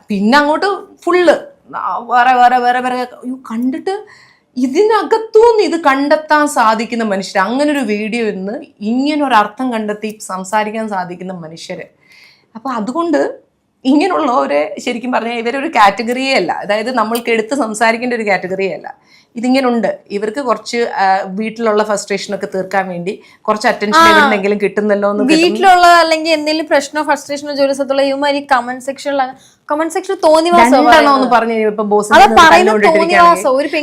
പിന്നെ അങ്ങോട്ട് ഫുള്ള് വേറെ വേറെ വേറെ വേറെ കണ്ടിട്ട് ഇതിനകത്തുനിന്ന് ഇത് കണ്ടെത്താൻ സാധിക്കുന്ന മനുഷ്യർ അങ്ങനെ ഒരു വീഡിയോ ഇന്ന് ഇങ്ങനെ ഒരു അർത്ഥം കണ്ടെത്തി സംസാരിക്കാൻ സാധിക്കുന്ന മനുഷ്യര്. അപ്പൊ അതുകൊണ്ട് ഇങ്ങനെയുള്ളവരെ ശരിക്കും പറഞ്ഞാൽ ഇവരൊരു കാറ്റഗറിയേ അല്ല. അതായത് നമ്മൾക്ക് എടുത്ത് സംസാരിക്കേണ്ട ഒരു കാറ്റഗറിയേ അല്ല. ഇതിങ്ങനെ ഉണ്ട് ഇവർക്ക് കുറച്ച് വീട്ടിലുള്ള ഫ്രസ്ട്രേഷൻ ഒക്കെ തീർക്കാൻ വേണ്ടി കുറച്ച് അറ്റൻഷൻ എവിടെന്നെങ്കിലും കിട്ടുന്നല്ലോ എന്ന്. വീട്ടിലുള്ള അല്ലെങ്കിൽ എന്തെങ്കിലും പ്രശ്നമോ ഫ്രസ്ട്രേഷനോ ജോലി സ്ഥലത്തുള്ള ഇവന്മാർ ഈ കമന്റ് സെക്ഷനിൽ കമന്റ് സെക്ഷൻ പറഞ്ഞു ബോസ്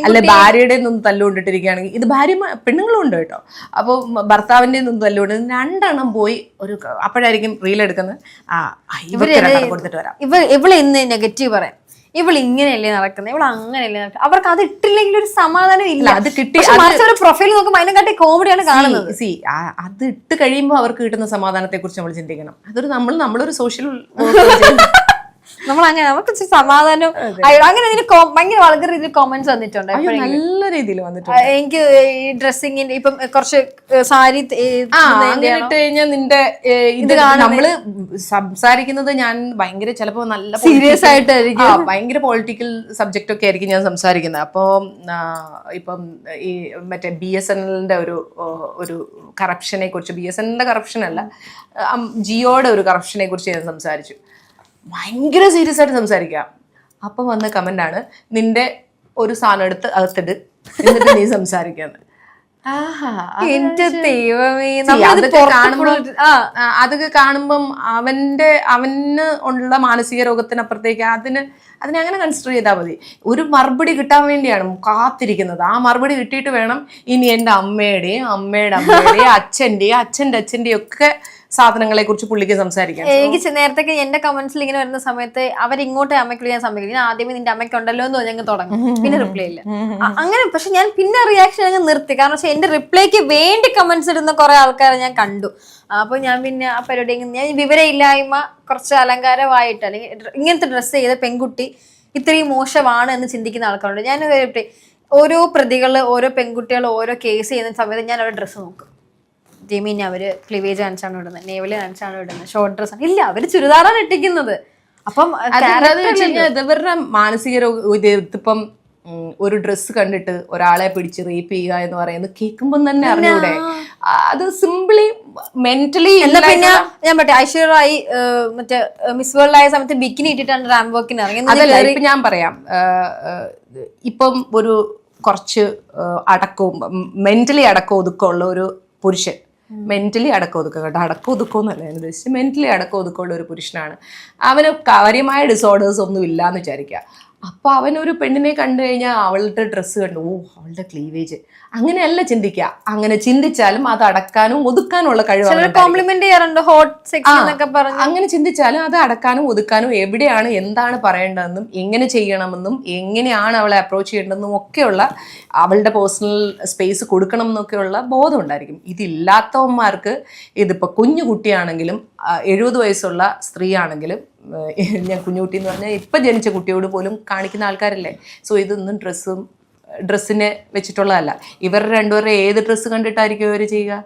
അല്ലെ ഭാര്യയുടെ നിന്ന് തല്ലുകൊണ്ടിട്ടിരിക്കുകയാണെങ്കിൽ ഇത് ഭാര്യ പെണ്ണുങ്ങളും ഉണ്ട് കേട്ടോ അപ്പോൾ ഭർത്താവിന്റെ നിന്ന് തല്ലുകൊണ്ട് രണ്ടെണ്ണം പോയി ഒരു അപ്പോഴായിരിക്കും റീൽ എടുക്കുന്നത്. ആ ആ, ഇവർക്ക് രണ്ടെണ്ണം കൊടുത്തിട്ട് വരാം. ഇവ ഇവൾ ഇന്ന് നെഗറ്റീവ് പറയാം. ഇവൾ ഇങ്ങനെയല്ലേ നടക്കുന്നത് ഇവൾ അങ്ങനെയല്ലേ നടക്കുന്നത് അവർക്ക് അത് ഇട്ടില്ലെങ്കിൽ ഒരു സമാധാനം ഇല്ല. അത് കിട്ടി ഒരു പ്രൊഫൈൽ നോക്കുമ്പോൾ അതിനെക്കാട്ടി കോമഡിയാണ് കാണുന്നത്. സി അത് ഇട്ട് കഴിയുമ്പോൾ അവർക്ക് കിട്ടുന്ന സമാധാനത്തെ കുറിച്ച് നമ്മൾ ചിന്തിക്കണം. അതൊരു നമ്മൾ നമ്മളൊരു സോഷ്യൽ നമ്മൾ അങ്ങനെ നമുക്ക് സമാധാനം. അങ്ങനെ ഭയങ്കര വളരെ രീതിയിൽ കോമന്റ്സ് വന്നിട്ടുണ്ട് നല്ല രീതിയിൽ വന്നിട്ടുണ്ട്. എനിക്ക് ഈ ഡ്രസ്സിങ്ങിന്റെ ഇപ്പം കുറച്ച് സാരി ഇട്ട് കഴിഞ്ഞാൽ നിന്റെ ഇത് നമ്മൾ സംസാരിക്കുന്നത് ഞാൻ ഭയങ്കര ചിലപ്പോ നല്ല സീരിയസ് ആയിട്ടായിരിക്കും. ഭയങ്കര പൊളിറ്റിക്കൽ സബ്ജക്റ്റ് ഒക്കെ ആയിരിക്കും ഞാൻ സംസാരിക്കുന്നത്. അപ്പോ ഇപ്പം ഈ മറ്റേ ബി എസ് എൻ എല്ലിന്റെ ഒരു ഒരു കറപ്ഷനെ കുറിച്ച് ബി എസ് എൻ എല്ലിന്റെ കറപ്ഷൻ അല്ല ജിയോയുടെ ഒരു കറപ്ഷനെ കുറിച്ച് ഞാൻ സംസാരിച്ചു. ഭയങ്കര സീരിയസ് ആയിട്ട് സംസാരിക്കാം അപ്പം വന്ന കമന്റ് ആണ് നിന്റെ ഒരു സാധനം എടുത്ത് അകത്തിട്ട് എന്നിട്ട് നീ സംസാരിക്കാന്ന്. എന്റെ ദൈവമേ അതൊക്കെ കാണുമ്പം അവന്റെ അവന് ഉള്ള മാനസിക രോഗത്തിനപ്പുറത്തേക്ക് അതിന് അതിനെ അങ്ങനെ കൺസിഡർ ചെയ്താൽ മതി. ഒരു മറുപടി കിട്ടാൻ വേണ്ടിയാണ് കാത്തിരിക്കുന്നത്. ആ മറുപടി കിട്ടിയിട്ട് വേണം ഇനി എന്റെ അമ്മയുടെയും അമ്മയുടെ അമ്മയുടെയും അച്ഛന്റെയും അച്ഛന്റെ അച്ഛന്റെയും ഒക്കെ സാധനങ്ങളെ കുറിച്ച് പുള്ളിക്ക് സംസാരിക്കാം എനിക്ക് നേരത്തെ എന്റെ കമന്റ്സിൽ ഇങ്ങനെ വരുന്ന സമയത്ത് അവരിങ്ങോട്ട് അമ്മയ്ക്ക് ഞാൻ സമ്മതിക്കും ആദ്യമേ നിന്റെ അമ്മയ്ക്ക് ഉണ്ടല്ലോ എന്ന് ഞങ്ങൾ തുടങ്ങും. പിന്നെ റിപ്ലൈ ഇല്ല. അങ്ങനെ പക്ഷെ ഞാൻ പിന്നെ റിയാക്ഷൻ അങ്ങ് നിർത്തി. കാരണം പക്ഷെ എന്റെ റിപ്ലൈക്ക് വേണ്ടി കമന്റ്സ് ഇടുന്ന കുറെ ആൾക്കാരെ ഞാൻ കണ്ടു. അപ്പൊ ഞാൻ പിന്നെ ആ പരിപാടി ഞാൻ വിവരമില്ലായ്മ കുറച്ച് അലങ്കാരമായിട്ട് അല്ലെങ്കിൽ ഇങ്ങനത്തെ ഡ്രസ്സ് ചെയ്ത പെൺകുട്ടി ഇത്രയും മോശമാണ് എന്ന് ചിന്തിക്കുന്ന ആൾക്കാരുണ്ട്. ഞാൻ കേട്ടെ ഓരോ പ്രതികൾ ഓരോ പെൺകുട്ടികൾ ഓരോ കേസ് ചെയ്യുന്ന സമയത്ത് ഞാൻ അവരുടെ ഡ്രസ്സ് നോക്കും. ജെമീൻ അവർ ക്ലിവേജ് കാണിച്ചാണ് ഇടുന്നത്? നേവൽ കാണിച്ചാണ് ഇടുന്നത്? ഷോർട്ട് ഡ്രസ് ഇല്ല അവർ ചുരിദാറാണ് ഇട്ടിക്കുന്നത് അപ്പം ഇവരുടെ മാനസിക രോഗം ഇത് ഇതിപ്പം ഒരു ഡ്രസ്സ് കണ്ടിട്ട് ഒരാളെ പിടിച്ച് റേപ്പ് ചെയ്യുക എന്ന് പറയുന്നത് കേൾക്കുമ്പോൾ തന്നെ അറിഞ്ഞൂടെ? അത് സിംപിളി മെന്റലി എന്നാ പിന്നെ ഞാൻ പറ്റേ ഐശ്വര്യായി മറ്റേ മിസ് വേൾഡ് ആയ സമയത്ത് ബിക്കിനി ഇട്ടിട്ടാണ് റാം വർക്കിന് ഇറങ്ങിയത്. എന്ന് ഞാൻ പറയാം. ഇപ്പം ഒരു കുറച്ച് അടക്കവും മെന്റലി അടക്കം ഒതുക്കമുള്ള ഒരു പുരുഷൻ. മെന്റലി അടക്കം ഒതുക്കം കേട്ടോ അടക്കം ഒതുക്കമെന്നല്ല ഞാൻ ഉദ്ദേശിച്ചത്. മെന്റലി അടക്കം ഒതുക്കമുള്ള ഒരു പുരുഷനാണ്. അവന് കാര്യമായ ഡിസോർഡേഴ്സ് ഒന്നും ഇല്ലാന്ന് വിചാരിക്കുക. അപ്പൊ അവൻ ഒരു പെണ്ണിനെ കണ്ടു കഴിഞ്ഞാൽ അവളുടെ ഡ്രസ്സ് കണ്ടു. ഓ അവളുടെ ക്ലീവേജ് അങ്ങനെയല്ല ചിന്തിക്കുക അങ്ങനെ ചിന്തിച്ചാലും അത് അടക്കാനും ഒതുക്കാനുള്ള കഴിവ്. കോംപ്ലിമെന്റ് ചെയ്യാറുണ്ട് ഹോട്ട് എന്നൊക്കെ പറഞ്ഞു. അങ്ങനെ ചിന്തിച്ചാലും അത് അടക്കാനും ഒതുക്കാനും എവിടെയാണ് എന്താണ് പറയേണ്ടതെന്നും എങ്ങനെ ചെയ്യണമെന്നും എങ്ങനെയാണ് അവളെ അപ്രോച്ച് ചെയ്യേണ്ടതെന്നും ഒക്കെയുള്ള അവളുടെ പേഴ്സണൽ സ്പേസ് കൊടുക്കണം എന്നൊക്കെയുള്ള ബോധം ഉണ്ടായിരിക്കും. ഇതില്ലാത്തവന്മാർക്ക് ഇതിപ്പോൾ കുഞ്ഞു കുട്ടിയാണെങ്കിലും എഴുപത് വയസ്സുള്ള സ്ത്രീ ആണെങ്കിലും ഏഹ്, ഞാൻ കുഞ്ഞുകുട്ടി എന്ന് പറഞ്ഞാൽ ഇപ്പം ജനിച്ച കുട്ടിയോട് പോലും കാണിക്കുന്ന ആൾക്കാരല്ലേ? സോ ഇതൊന്നും ഡ്രസ്സും ഡ്രസ്സിനെ വെച്ചിട്ടുള്ളതല്ല. ഇവർ രണ്ടുപേരുടെ ഏത് ഡ്രസ്സ് കണ്ടിട്ടായിരിക്കും ഇവർ ചെയ്യുക?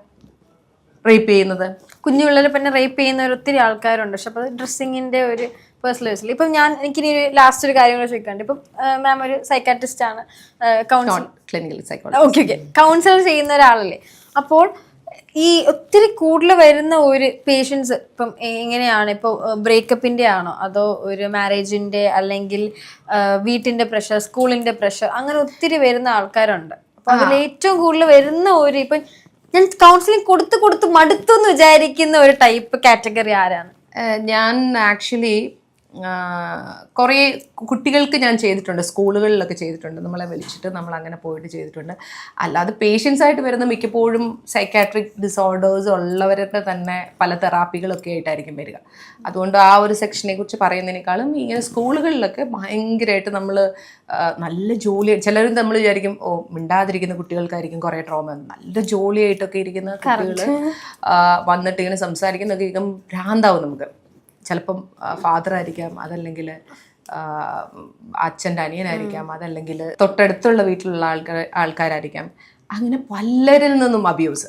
റേപ്പ് ചെയ്യുന്നത്? കുഞ്ഞു പിള്ളേരെ പിന്നെ റേപ്പ് ചെയ്യുന്ന ഒത്തിരി ആൾക്കാരുണ്ട്. പക്ഷെ അപ്പോൾ ഡ്രസ്സിങ്ങിന്റെ ഒരു പേഴ്സണൽ ഇപ്പം ഞാൻ എനിക്കിനി ഒരു ലാസ്റ്റ് ഒരു കാര്യം കൂടെ ചോദിക്കാണ്ട് ഇപ്പം മാം ഒരു സൈക്കാട്രിസ്റ്റ് ആണ്. Council clinical psychology okay okay counsellor ചെയ്യുന്ന ഒരാളല്ലേ? അപ്പോൾ ഈ ഒത്തിരി കൂടുതൽ വരുന്ന ഒരു പേഷ്യൻസ് ഇപ്പം എങ്ങനെയാണ്? ഇപ്പോൾ ബ്രേക്കപ്പിന്റെ ആണോ? അതോ ഒരു മാരേജിന്റെ അല്ലെങ്കിൽ വീട്ടിന്റെ വീട്ടിന്റെ പ്രഷർ സ്കൂളിന്റെ പ്രഷർ അങ്ങനെ ഒത്തിരി വരുന്ന ആൾക്കാരുണ്ട്. അപ്പോൾ അതിൽ ഏറ്റവും കൂടുതൽ വരുന്ന ഒരു ഇപ്പം ഞാൻ കൗൺസിലിംഗ് കൊടുത്ത് കൊടുത്ത് മടുത്തു എന്ന് വിചാരിക്കുന്ന ഒരു ടൈപ്പ് കാറ്റഗറി ആരാണ്? ഞാൻ ആക്ച്വലി കുറേ കുട്ടികൾക്ക് ഞാൻ ചെയ്തിട്ടുണ്ട് സ്കൂളുകളിലൊക്കെ ചെയ്തിട്ടുണ്ട്. നമ്മളെ വിളിച്ചിട്ട് നമ്മൾ അങ്ങനെ പോയിട്ട് ചെയ്തിട്ടുണ്ട്. അല്ലാതെ പേഷ്യൻസ് ആയിട്ട് വരുന്ന മിക്കപ്പോഴും സൈക്കാട്രിക് ഡിസോർഡേഴ്സ് ഉള്ളവരുടെ തന്നെ പല തെറാപ്പികളൊക്കെ ആയിട്ടായിരിക്കും വരിക. അതുകൊണ്ട് ആ ഒരു സെക്ഷനെ കുറിച്ച് പറയുന്നതിനേക്കാളും ഇങ്ങനെ സ്കൂളുകളിലൊക്കെ ഭയങ്കരമായിട്ട് നമ്മൾ നല്ല ജോലി ചിലർ നമ്മൾ വിചാരിക്കും ഓ മിണ്ടാതിരിക്കുന്ന കുട്ടികൾക്കായിരിക്കും കുറേ ട്രോമ നല്ല ജോലിയായിട്ടൊക്കെ ഇരിക്കുന്ന കുട്ടികൾ വന്നിട്ട് ഇങ്ങനെ സംസാരിക്കുന്നതൊക്കെ കേൾക്കുമ്പോൾ ഭ്രാന്താവും നമുക്ക്. ചിലപ്പം ഫാദർ ആയിരിക്കാം അതല്ലെങ്കിൽ അച്ഛന്റെ അനിയനായിരിക്കാം അതല്ലെങ്കിൽ തൊട്ടടുത്തുള്ള വീട്ടിലുള്ള ആൾക്കാർ ആൾക്കാരായിരിക്കാം. അങ്ങനെ പലരിൽ നിന്നും അബ്യൂസ്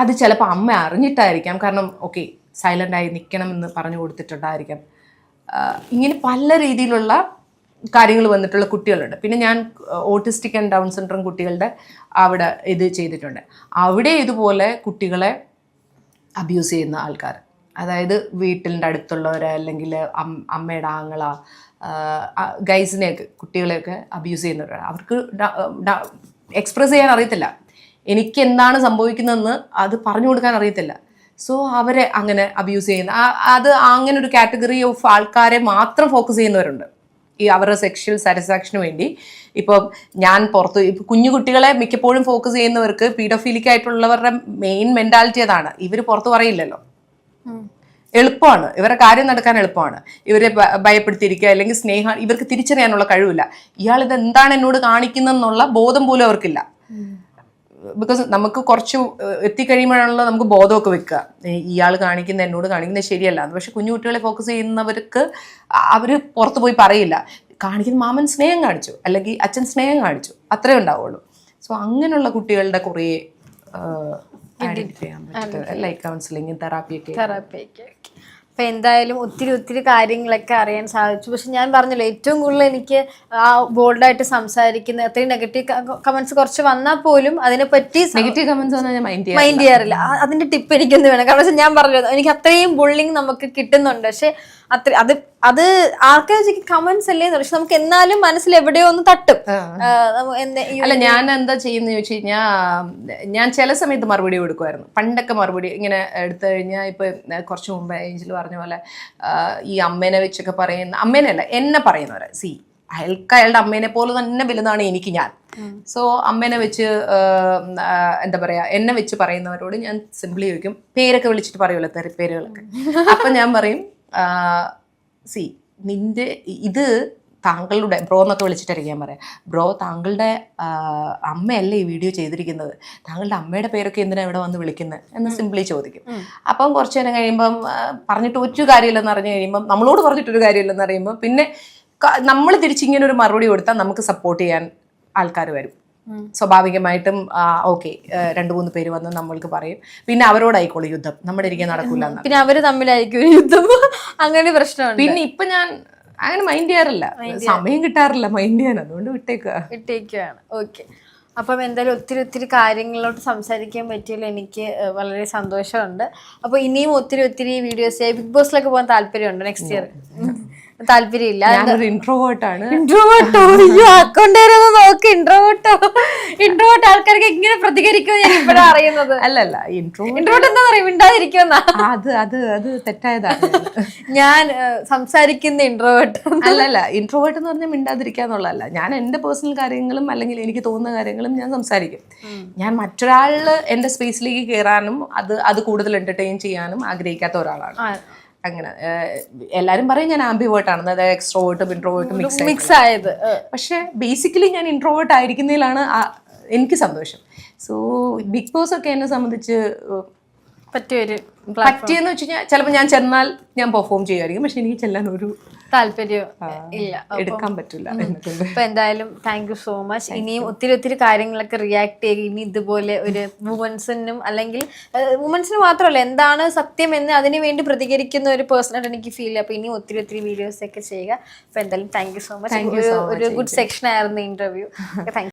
അത് ചിലപ്പോൾ അമ്മ അറിഞ്ഞിട്ടായിരിക്കാം. കാരണം ഓക്കെ സൈലന്റായി നിൽക്കണമെന്ന് പറഞ്ഞു കൊടുത്തിട്ടുണ്ടായിരിക്കാം. ഇങ്ങനെ പല രീതിയിലുള്ള കാര്യങ്ങൾ വന്നിട്ടുള്ള കുട്ടികളുണ്ട്. പിന്നെ ഞാൻ ഓട്ടിസ്റ്റിക് ആൻഡ് ഡൗൺ സെൻട്രം കുട്ടികളുടെ അവിടെ ഇത് ചെയ്തിട്ടുണ്ട്. അവിടെ ഇതുപോലെ കുട്ടികളെ അബ്യൂസ് ചെയ്യുന്ന ആൾക്കാർ. അതായത് വീട്ടിന്റെ അടുത്തുള്ളവരെ അല്ലെങ്കിൽ അമ്മയുടെ ആങ്ങള ഗൈസിനെയൊക്കെ കുട്ടികളെയൊക്കെ അബ്യൂസ് ചെയ്യുന്നവരാണ് അവർക്ക് എക്സ്പ്രസ് ചെയ്യാൻ അറിയത്തില്ല. എനിക്ക് എന്താണ് സംഭവിക്കുന്നതെന്ന് അത് പറഞ്ഞു കൊടുക്കാൻ അറിയത്തില്ല. സോ അവരെ അങ്ങനെ അബ്യൂസ് ചെയ്യുന്ന അത് അങ്ങനെ ഒരു കാറ്റഗറി ഓഫ് ആൾക്കാരെ മാത്രം ഫോക്കസ് ചെയ്യുന്നവരുണ്ട്. ഈ അവരുടെ സെക്ഷൽ സാറ്റിസ്ഫാക്ഷന് വേണ്ടി. ഇപ്പം ഞാൻ പുറത്ത് ഇപ്പം കുഞ്ഞു കുട്ടികളെ മിക്കപ്പോഴും ഫോക്കസ് ചെയ്യുന്നവർക്ക് പീഡോഫീലിക്കായിട്ടുള്ളവരുടെ മെയിൻ മെന്റാലിറ്റി അതാണ്. ഇവർ പുറത്ത് പറയില്ലല്ലോ. എളുപ്പമാണ്. ഇവരുടെ കാര്യം നടക്കാൻ എളുപ്പമാണ്. ഇവരെ ഭയപ്പെടുത്തിയിരിക്കുക അല്ലെങ്കിൽ സ്നേഹം ഇവർക്ക് തിരിച്ചറിയാനുള്ള കഴിവില്ല. ഇയാൾ ഇത് എന്താണ് എന്നോട് കാണിക്കുന്നതെന്നുള്ള ബോധം പോലും അവർക്കില്ല. ബിക്കോസ് നമുക്ക് കുറച്ച് എത്തിക്കഴിയുമ്പോഴാണല്ലോ നമുക്ക് ബോധമൊക്കെ വെക്കുക. ഇയാൾ കാണിക്കുന്ന എന്നോട് കാണിക്കുന്നത് ശരിയല്ല. പക്ഷെ കുഞ്ഞു കുട്ടികളെ ഫോക്കസ് ചെയ്യുന്നവർക്ക് അവർ പുറത്ത് പോയി പറയില്ല. കാണിക്കുന്ന മാമൻ സ്നേഹം കാണിച്ചു. അല്ലെങ്കിൽ അച്ഛൻ സ്നേഹം കാണിച്ചു. അത്രേ ഉണ്ടാവുള്ളൂ. സോ അങ്ങനെയുള്ള കുട്ടികളുടെ കുറേ ഐഡന്റിഫൈ ചെയ്യാൻ പറ്റും ലൈക്ക് കൗൺസിലിംഗ് തെറാപ്പിയൊക്കെ തെറാപ്പിയൊക്കെ അപ്പൊ എന്തായാലും ഒത്തിരി ഒത്തിരി കാര്യങ്ങളൊക്കെ അറിയാൻ സാധിച്ചു. പക്ഷെ ഞാൻ പറഞ്ഞല്ലോ ഏറ്റവും കൂടുതൽ എനിക്ക് ആ ബോൾഡായിട്ട് സംസാരിക്കുന്ന അത്രയും നെഗറ്റീവ് കമന്റ്സ് കുറച്ച് വന്നാൽ പോലും അതിനെപ്പറ്റി പറ്റി നെഗറ്റീവ് കമന്റ്സ് മൈൻഡ് മൈൻഡ് ചെയ്യാറില്ല. അതിന്റെ ടിപ്പ് എനിക്കൊന്ന് വേണം. കാരണം ഞാൻ പറഞ്ഞു എനിക്ക് അത്രയും ബുള്ളിങ് നമുക്ക് കിട്ടുന്നുണ്ട്. പക്ഷെ അത്ര അത് അത് ആർക്കും കമന്റ്സ് അല്ലേ പക്ഷെ നമുക്ക് എന്നാലും മനസ്സിൽ എവിടെയോ ഒന്ന് തട്ടും. അല്ല ഞാൻ എന്താ ചെയ്യുന്ന ചോദിച്ചു കഴിഞ്ഞാൽ ഞാൻ ചില സമയത്ത് മറുപടി കൊടുക്കുമായിരുന്നു. പണ്ടൊക്കെ മറുപടി ഇങ്ങനെ എടുത്തു കഴിഞ്ഞാൽ ഇപ്പൊ കുറച്ച് മുമ്പ് ഏഞ്ചൽ പറഞ്ഞ പോലെ ഈ അമ്മേനെ വെച്ചൊക്കെ പറയുന്ന അമ്മേനല്ല എന്നെ പറയുന്നവരെ. സി അയാൾക്ക് അയാളുടെ അമ്മേനെ പോലെ തന്നെ വലുതാണ് എനിക്ക് ഞാൻ. സോ അമ്മേനെ വെച്ച് എന്താ പറയാ എന്നെ വെച്ച് പറയുന്നവരോട് ഞാൻ സിംപ്ലി ചോദിക്കും. പേരൊക്കെ വിളിച്ചിട്ട് പറയുമല്ലോ തെറി പേരുകളൊക്കെ. അപ്പൊ ഞാൻ പറയും സി നിന്റെ ഇത് താങ്കളുടെ ബ്രോ എന്നൊക്കെ വിളിച്ചിട്ടായിരിക്കും ഞാൻ പറയാം. ബ്രോ താങ്കളുടെ അമ്മയല്ലേ ഈ വീഡിയോ ചെയ്തിരിക്കുന്നത്? താങ്കളുടെ അമ്മയുടെ പേരൊക്കെ എന്തിനാണ് ഇവിടെ വന്ന് വിളിക്കുന്നത് എന്ന് സിംപ്ലി ചോദിക്കും. അപ്പം കുറച്ച് നേരം കഴിയുമ്പം പറഞ്ഞിട്ട് ഒരു കാര്യമില്ലെന്ന് അറിഞ്ഞു കഴിയുമ്പം നമ്മളോട് പറഞ്ഞിട്ടൊരു കാര്യമില്ലെന്ന് അറിയുമ്പോൾ പിന്നെ നമ്മൾ തിരിച്ചിങ്ങനെ ഒരു മറുപടി കൊടുത്താൽ നമുക്ക് സപ്പോർട്ട് ചെയ്യാൻ ആൾക്കാർ വരും. സ്വാഭാവികമായിട്ടും ഓക്കെ രണ്ടു മൂന്ന് പേര് വന്ന് നമ്മൾക്ക് പറയും. പിന്നെ അവരോടായിക്കോളൂ യുദ്ധം. നമ്മുടെ ഇരിക്കാൻ നടക്കൂല പിന്നെ അവർ തമ്മിലായിരിക്കും യുദ്ധം. അങ്ങനെ പ്രശ്നമാണ് പിന്നെ ഇപ്പൊ ഞാൻ അങ്ങനെ മൈൻഡ് ചെയ്യാറില്ല. സമയം കിട്ടാറില്ല മൈൻഡ് ചെയ്യാൻ. അതുകൊണ്ട് വിട്ടേക്കുക വിട്ടേക്കുകയാണ് ഓക്കെ. അപ്പം എന്തായാലും ഒത്തിരി ഒത്തിരി കാര്യങ്ങളിലോട്ട് സംസാരിക്കാൻ പറ്റിയതിൽ എനിക്ക് വളരെ സന്തോഷമുണ്ട്. അപ്പോൾ ഇനിയും ഒത്തിരി ഒത്തിരി വീഡിയോസ് ബിഗ് ബോസിലൊക്കെ പോകാൻ താല്പര്യമുണ്ട് നെക്സ്റ്റ് ഇയർ താല്പര്യമില്ല. ഞാനൊരു ഇൻട്രോവേർട്ടാണ് ഇൻട്രോവേർട്ടോ അയ്യോ അക്കൗണ്ട് നോക്ക്. ഇൻട്രോവേർട്ടോ ഇൻട്രോവേർട്ട് ആൾക്കാർക്ക് ഇങ്ങനെ പ്രതികരിക്കുമെന്ന് ഞാൻ ഇപ്പോഴും അറിയുന്നത്. അല്ലല്ല ഇൻട്രോ ഇൻട്രോവേർട്ട് എന്താ പറയും മിണ്ടാതിരിക്കുന്ന അത് അത് അത് തെറ്റായതാണ് ഞാൻ സംസാരിക്കുന്ന ഇൻട്രോവേർട്ട് അല്ലല്ല ഇൻട്രോവേർട്ട് എന്ന് പറഞ്ഞാൽ മിണ്ടാതിരിക്കാന്നുള്ളതല്ല. ഞാൻ എന്റെ പേഴ്സണൽ കാര്യങ്ങളും അല്ലെങ്കിൽ എനിക്ക് തോന്നുന്ന കാര്യങ്ങളും ഞാൻ സംസാരിക്കും. ഞാൻ മറ്റൊരാളിൽ എന്റെ സ്പേസിലേക്ക് കയറാനും അത് അത് കൂടുതൽ എന്റർടൈൻ ചെയ്യാനും ആഗ്രഹിക്കാത്ത ഒരാളാണ്. അങ്ങനെ എല്ലാരും പറയും ഞാൻ ആംബിവേർട്ട് ആണെന്ന് അതായത് എക്സ്ട്രോവേർട്ടും ഇൻട്രോവേർട്ടും മിക്സ് മിക്സ് ആയത്. പക്ഷെ ബേസിക്കലി ഞാൻ ഇൻട്രോവേർട്ട് ആയിരിക്കുന്നതിലാണ് എനിക്ക് സന്തോഷം സോ ബിഗ് ബോസ് ഒക്കെ എന്നെ സംബന്ധിച്ച് പറ്റിയൊരു പറ്റിയെന്ന് വെച്ച് കഴിഞ്ഞാൽ ചിലപ്പോൾ ഞാൻ ചെന്നാൽ ഞാൻ പെർഫോം ചെയ്യുമായിരിക്കും പക്ഷെ എനിക്ക് ചെല്ലാൻ ഒരു താല്പര്യം ഇല്ല. എടുക്കാൻ പറ്റില്ല. അപ്പൊ എന്തായാലും താങ്ക് യു സോ മച്ച് ഇനിയും ഒത്തിരി ഒത്തിരി കാര്യങ്ങളൊക്കെ റിയാക്ട് ചെയ്യുക ഇനി ഇതുപോലെ ഒരു വുമൻസിനും അല്ലെങ്കിൽ വുമൻസിന് മാത്രമല്ല എന്താണ് സത്യം എന്ന് അതിനു വേണ്ടി പ്രതികരിക്കുന്ന ഒരു പേഴ്സണായിട്ട് എനിക്ക് ഫീൽ അപ്പൊ ഇനിയും ഒത്തിരി ഒത്തിരി വീഡിയോസ് ഒക്കെ ചെയ്യുക. അപ്പൊ എന്തായാലും താങ്ക് യു സോ മച്ച് ഒരു ഗുഡ് സെക്ഷൻ ആയിരുന്നു ഇന്റർവ്യൂ താങ്ക്